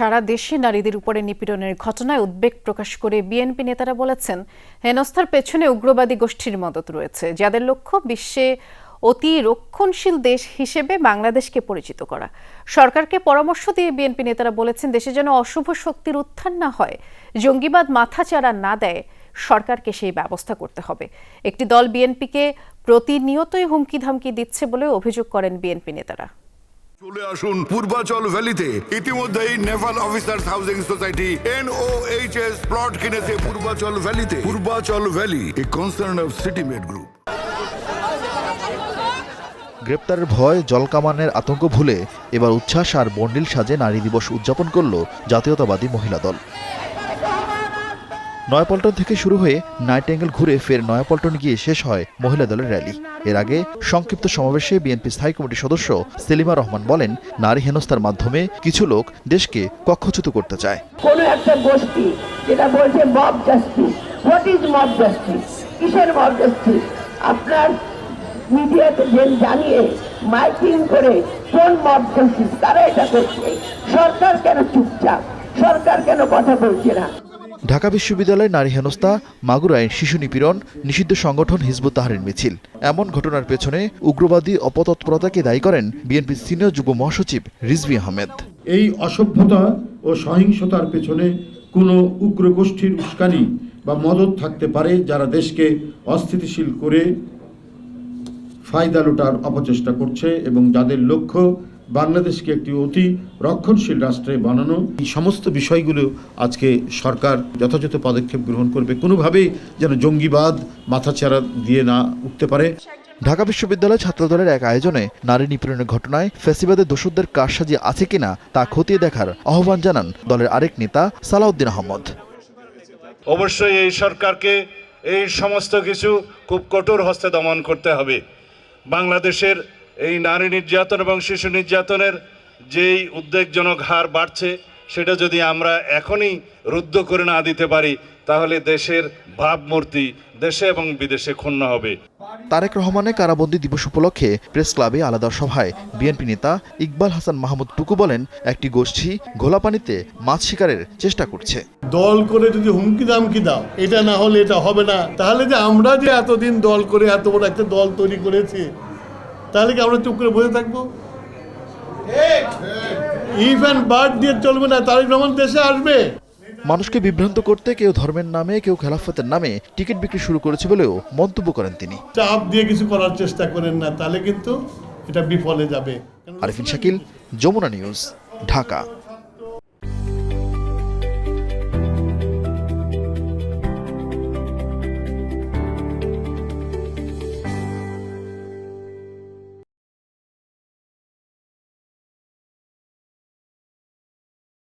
সারা দেশে নারীদের উপরে নিপীড়নের ঘটনায় উদ্বেগ প্রকাশ করে বিএনপি নেতারা বলেছেন, হেনস্থার পেছনে উগ্রবাদী গোষ্ঠীর মদত রয়েছে, যাদের লক্ষ্য বিশ্বে অতি রক্ষণশীল দেশ হিসেবে বাংলাদেশকে পরিচিত করা। সরকারকে পরামর্শ দিয়ে বিএনপি নেতারা বলেছেন, দেশে যেন অশুভ শক্তির উত্থান না হয়, জঙ্গিবাদ মাথাচাড়া না দেয়, সরকারকে সেই ব্যবস্থা করতে হবে। একটি দল বিএনপিকে প্রতিনিয়তই হুমকি ধামকি দিচ্ছে বলে অভিযোগ করেন বিএনপি নেতারা। চলে আসুন পূর্বাচল ভ্যালিতে। ইতিমধ্যেই naval officers housing society NOHS plot কিনেছে Purbachal ভ্যালিতে। Purbachal valley a concern of city made group গ্রেপ্তারের ভয় জলকামানের আতঙ্ক ভুলে এবার উচ্ছ্বাস আর বন্ডিল সাজে নারী দিবস উদযাপন করল জাতীয়তাবাদী মহিলা দল। নয়াপল্টন থেকে শুরু হয়ে নাইটেঙ্গেল ঘুরে ফের নয়াপল্টন গিয়ে শেষ হয় মহিলা দলের র্যালি। এর আগে সংক্ষিপ্ত সমাবেশে বিএনপি স্থায়ী কমিটির সদস্য সেলিমা রহমান বলেন, নারী হেনস্থার মাধ্যমে কিছু লোক দেশকে কক্ষচ্যুত করতে চায়। কোনো একটা গোষ্ঠী যেটা বলছে mob justice what is mob justice কিসের মব জাস্টিস আপনার মিডিয়াতে জানিয়ে মাইকিং করে কোন মব জাস্টিস তারা এটা করছে? সরকার কেন চুপচাপ? সরকার কেন কথা বলছে না? ঢাকা বিশ্ববিদ্যালয়ে নারী হেনস্থা, মাগুরায় শিশু নিপীড়ন, নিষিদ্ধ সংগঠন হিজবুত তাহারির মিছিল। এমন ঘটনার পেছনে উগ্রবাদী অপতৎপরতাকে দায়ী করেন বিএনপির সিনিয়র যুব মহাসচিব রিজভি আহমেদ। এই অসভ্যতা ও সহিংসতার পেছনে কোনো উগ্র গোষ্ঠীর উস্কানি বা মদত থাকতে পারে যারা দেশকে অস্থিতিশীল করে ফায়দা লুটার অপচেষ্টা করছে এবং যাদের লক্ষ্য বাংলাদেশকে একটি অতি রক্ষণশীল রাষ্ট্রে বানানো। এই সমস্ত বিষয়গুলো আজকে সরকার যথাযথ পদক্ষেপ গ্রহণ করবে। কোনোভাবেই যেন জঙ্গিবাদ মাথাচাড়া দিয়ে না উঠতে পারে। ঢাকা বিশ্ববিদ্যালয় ছাত্রদলের এক আয়োজনে নারী নিপীড়নের ঘটনায় ফ্যাসিবাদের দোষরদের কারসাজি আছে কিনা তা খতিয়ে দেখার আহ্বান জানান দলের আরেক নেতা সালাউদ্দিন আহমদ। অবশ্যই এই সরকারকে এই সমস্ত কিছু খুব কঠোর হস্তে দমন করতে হবে। বাংলাদেশের এই নারী নির্যাতন এবং শিশু নির্যাতনের যেই উদ্বেগজনক হার বাড়ছে সেটা যদি আমরা এখনই রুদ্ধ করে না দিতে পারি তাহলে দেশের ভাবমূর্তি দেশে এবং বিদেশে ক্ষুণ্ণ হবে। তারেক রহমানের কারাবন্দী দিবস উপলক্ষে প্রেস ক্লাবে আলাদা সভায় বিএনপি নেতা ইকবাল হাসান মাহমুদ টুকু বলেন একটি গোষ্ঠী ঘোলাপানিতে মাছ শিকারের চেষ্টা করছে। দল করে যদি হুমকি দামকি দাও এটা না হলে এটা হবে না। তাহলে যে আমরা যে এতদিন দল করে এত বড় একটা দল তৈরি করেছি তাহলে কি আমরা চুপ করে বসে থাকব? ইফ অ্যান্ড বার্ড দিয়ে চলবে না তারিক রহমান দেশে আসবে। মানুষকে বিভ্রান্ত করতে কেউ ধর্মের নামে কেউ খেলাফতের নামে টিকিট বিক্রি শুরু করেছে বলেও মন্তব্য করেন তিনি। চাপ দিয়ে কিছু করার চেষ্টা করেন না তাহলে কিন্তু এটা বিফলে যাবে। আরিফিন শাকিল যমুনা নিউজ ঢাকা।